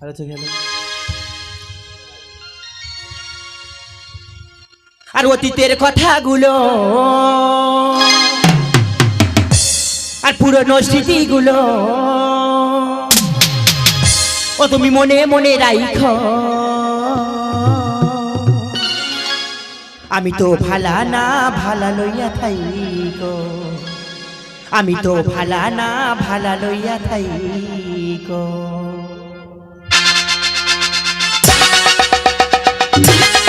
থেকে গেল আর অতীতের কথাগুলো, আর পুরনো স্মৃতিগুলো, ও তুমি মনে মনে রাইখ। আমি তো ভালা না, ভালা লইয়া থাই গো আমি তো ভালা না, ভালা লইয়া থাই গো অতীতের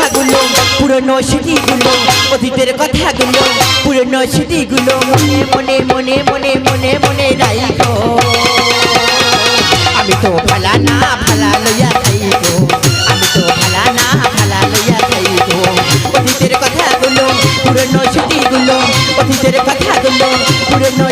কথাগুলো, পুরনো স্মৃতিগুলো, অতীতের কথাগুলো, পুরনো স্মৃতিগুলো মনে মনে মনে মনে মনে রাইখো। আমি তো ভালা না, ভালা লইয়া খাইবো আমি তো ভালা না, ভালা লইয়া খাইবো অতীতের কথাগুলো, পুরনো স্মৃতিগুলো, অতীতের কথাগুলো, পুরনো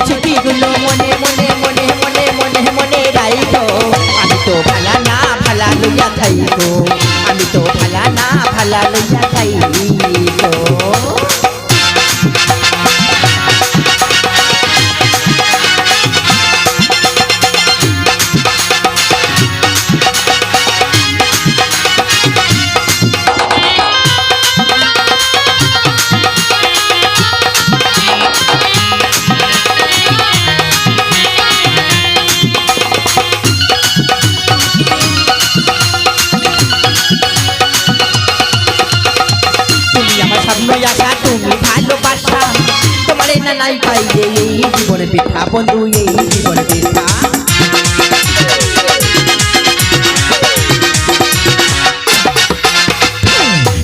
না নাই পাইলে এই জীবন পিঠা, বন্ধু, এই জীবন পিঠা।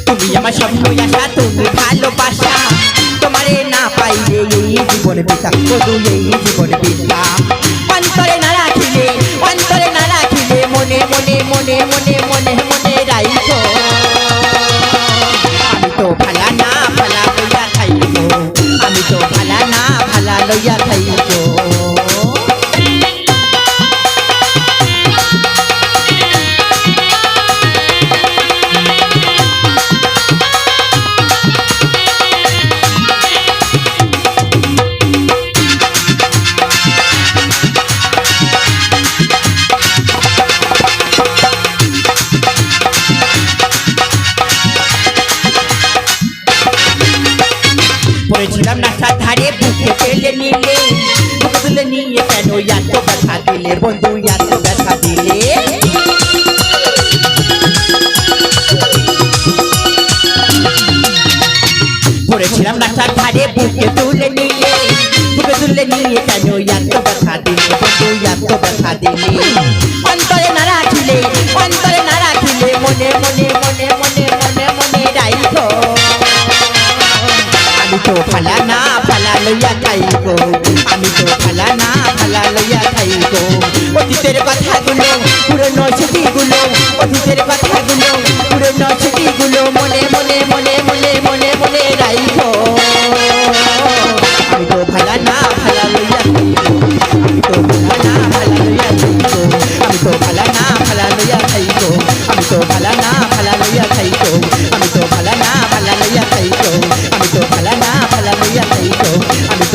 তুমি আমার আশা, তুমি ভালোবাসা। তোমারে না পাইলে এই জীবন পিঠা, বন্ধু, এই জীবন পিঠা। অন্তরে না রাখিলে অন্তরে না রাখিলে, মনে মনে মনে মনে লইয়া খাইব পড়েছিলাম না ধারে বুকে ফেলে নিলে। তুলে নিয়ে কেন এত ব্যথা দিলে বন্ধু, এত ব্যথা দিলে? পড়েছিলাম না ধারে বুকে তুলে নিলে। বুকে তুলে নিয়ে কেন এত ব্যথা দিলে বন্ধু, এত ব্যথা দিলে? আমি তো ফালানা ফালা লইয়া খাইব আমি তো ফালানা ফালা লইয়া খাইব অতীতের কথাগুলো পুরনো স্মৃতিগুলো অতীতের কথাগুলো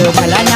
আমি